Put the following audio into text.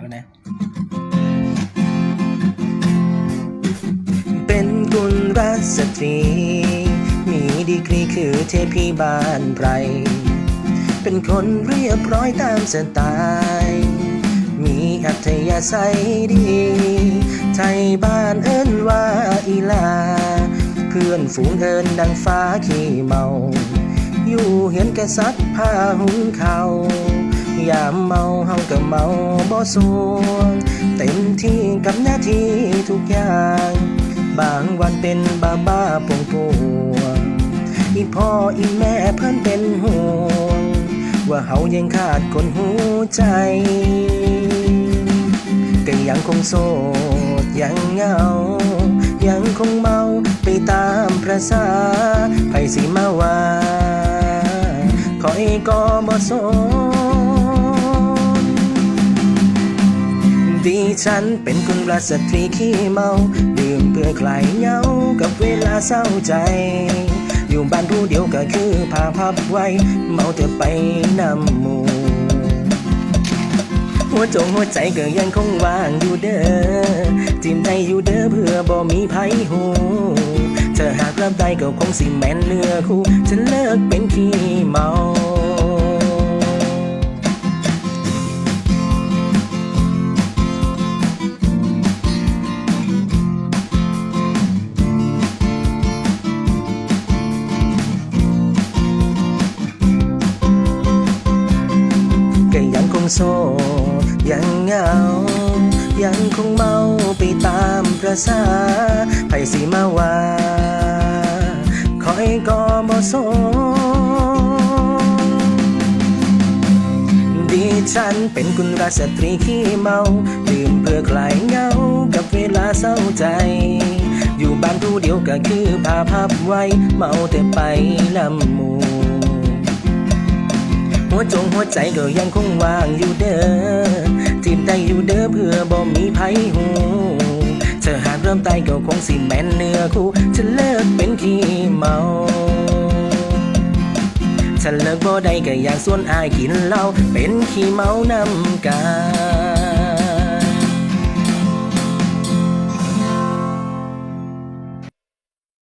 เอาแล้วนะเป็นกุลรัสตรี มีดีกรีคือเทพีบ้านไพร เป็นคนเรียบร้อยตามสไตล์มีอัธยาศัยดี ไทยบ้านเอิ้นว่าอีลา เพื่อนฝูงเอิ้นดังฟ้าขี้เมา อยู่เห็นกษัตริย์ผ้าหุงเขาว ยามเมาเฮาก็เมาบ่สวง เต็มที่กับหน้าที่ทุกอย่าง บางวันเป็นบ้าบ้าปวงปวงอีพ่ออีแม่เพิ่นเป็นห่วง ว่าเฮายังขาดคนหูใจก็ยังคงโสดยังเหงา ยังคงเมาไปตามประสาไผสิมาว่าขอยก็บ่สน ฉันเป็นคุณราสตรีขี้เมา ดื่มเพื่อคลายเหงากับเวลาเศร้าใจ อยู่บ้านผู้เดียวก็คือพาพับไว้ เมาเธอไปนำหมู่หัวจงหัวใจก็ยังคงว่างอยู่เด้อจิ้มใจอยู่เด้อเพื่อบ่มีไผหูเธอหากรับได้ก็คงสิแม่นเนื้อคู่ฉันเลิกเป็นขี้เมา ยังคงโซยังเหงา ยังคงเมาไปตามประสาไผสิมาว่าคอยก็บ่สนดิฉันเป็นคุณราสตรีขี้เมาดื่มเพื่อคลายเหงากับเวลาเศร้าใจ อยู่บ้านผู้เดียวก็คือพาพับไว้ เมาแต่ไปลำมู วจงหัวใจก็ยังคงว่างอยู่เด้อทีมได้อยู่เด้อเพื่อบ่มีไผหูเธอหากเริ่มตายก็คงสิแม่นเนื้อคู่จะเลิกเป็นขี้เมาฉันเลิกบ่ได้ก็อยากส่วนอายกินเหล้าเป็นขี้เมานำกัน